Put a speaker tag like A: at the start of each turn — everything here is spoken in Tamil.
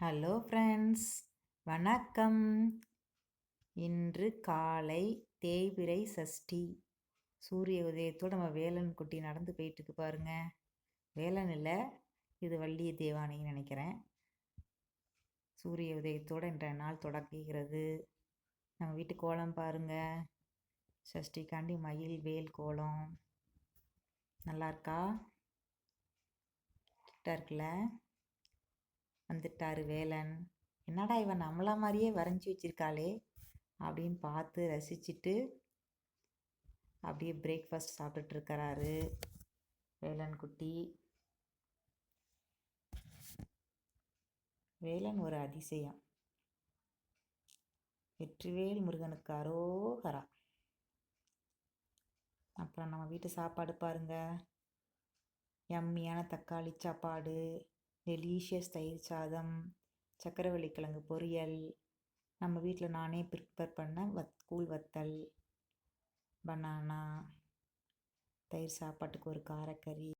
A: ஹலோ ஃப்ரெண்ட்ஸ் வணக்கம். இன்று காலை தேய்பிரை சஷ்டி. சூரிய உதயத்தோடு நம்ம வேலன் குட்டி நடந்து போயிட்டுருக்கு பாருங்க. வேலன் இல்லை இது வள்ளி தேவானைன்னு நினைக்கிறேன். சூரிய உதயத்தோடு இன்றைய நாள் தொடங்குகிறது. நம்ம வீட்டு கோலம் பாருங்கள் சஷ்டிக்காண்டி மயில் வேல் கோலம். நல்லா இருக்கா? கிட்ட இருக்குல்ல? வந்துட்டாரு வேலன். என்னடா இவன் நம்மளா மாதிரியே வரைஞ்சி வச்சிருக்காளே? அப்படின்னு பார்த்து ரசிச்சுட்டு அப்படியே பிரேக்ஃபாஸ்ட் சாப்பிட்டுட்டு இருக்கிறாரு வேலன் குட்டி. வேலன் ஒரு அதிசயம். வெற்றிவேல் முருகனுக்கு அரோகரா. அப்புறம் நம்ம வீட்டு சாப்பாடு பாருங்க. எம்மியான தக்காளி சாப்பாடு. டெலிஷியஸ் தயிர் சாதம் சக்கரவள்ளி கிழங்கு பொரியல். நம்ம வீட்டில் நானே ப்ரிப்பேர் பண்ண வத் கூழ் வத்தல் பனானா தயிர் சாப்பாட்டுக்கு ஒரு காரக்கறி.